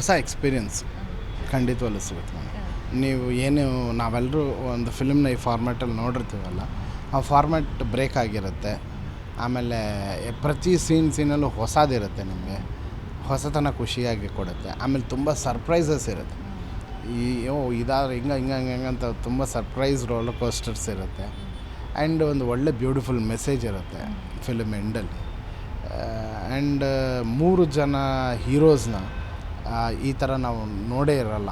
ಹೊಸ ಎಕ್ಸ್ಪೀರಿಯನ್ಸ್ ಖಂಡಿತವಲ್ಲೂ ಸಿಗುತ್ತೆ ನಮಗೆ ನೀವು ಏನು ನಾವೆಲ್ಲರೂ ಒಂದು ಫಿಲ್ಮ್ನ ಈ ಫಾರ್ಮೆಟಲ್ಲಿ ನೋಡಿರ್ತೀವಲ್ಲ ಆ ಫಾರ್ಮ್ಯಾಟ್ ಬ್ರೇಕ್ ಆಗಿರುತ್ತೆ. ಆಮೇಲೆ ಪ್ರತಿ ಸೀನ್ ಸೀನಲ್ಲೂ ಹೊಸದಿರುತ್ತೆ ನಿಮಗೆ. ಹೊಸತನ ಖುಷಿಯಾಗಿ ಕೊಡುತ್ತೆ. ಆಮೇಲೆ ತುಂಬ ಸರ್ಪ್ರೈಸಸ್ ಇರುತ್ತೆ. ಈ ಓ ಇದಾದ್ರೆ ಹಿಂಗೆ ಹಿಂಗೆ ಹಿಂಗೆ ಹಿಂಗೆ ಅಂತ ತುಂಬ ಸರ್ಪ್ರೈಸ್ ರೋಲರ್ ಕೋಸ್ಟರ್ಸ್ ಇರುತ್ತೆ. ಆ್ಯಂಡ್ ಒಂದು ಒಳ್ಳೆ ಬ್ಯೂಟಿಫುಲ್ ಮೆಸೇಜ್ ಇರುತ್ತೆ ಫಿಲ್ಮ್ ಎಂಡಲ್ಲಿ ಆ್ಯಂಡ್ ಮೂರು ಜನ ಹೀರೋಸ್ನ ಈ ಥರ ನಾವು ನೋಡೇ ಇರಲ್ಲ.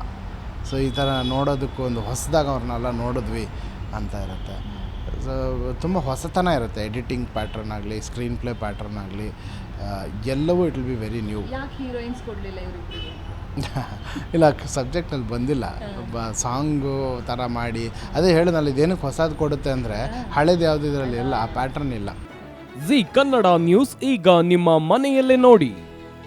ಸೊ ಈ ಥರ ನೋಡೋದಕ್ಕೂ ಒಂದು ಹೊಸದಾಗಿ ಅವ್ರನ್ನೆಲ್ಲ ನೋಡಿದ್ವಿ ಅಂತ ಇರುತ್ತೆ. ಸೊ ತುಂಬ ಹೊಸತನ ಇರುತ್ತೆ ಎಡಿಟಿಂಗ್ ಪ್ಯಾಟ್ರನ್ ಆಗಲಿ ಸ್ಕ್ರೀನ್ ಪ್ಲೇ ಪ್ಯಾಟ್ರನ್ ಆಗಲಿ ಎಲ್ಲವೂ it will be very new. ಇಲ್ಲ ಸಬ್ಜೆಕ್ಟ್ನಲ್ಲಿ ಬಂದಿಲ್ಲ. ಬ ಸಾಂಗು ಥರ ಮಾಡಿ ಅದೇ ಹೇಳಿದ್ನಲ್ಲ ಇದೇನಕ್ಕೆ ಹೊಸದು ಕೊಡುತ್ತೆ ಅಂದರೆ ಹಳೇದು ಯಾವುದು ಇದರಲ್ಲಿ ಇಲ್ಲ ಆ ಪ್ಯಾಟ್ರನ್ ಇಲ್ಲ. ಜಿ ಕನ್ನಡ ನ್ಯೂಸ್ ಈಗ ನಿಮ್ಮ ಮನೆಯಲ್ಲೇ ನೋಡಿ.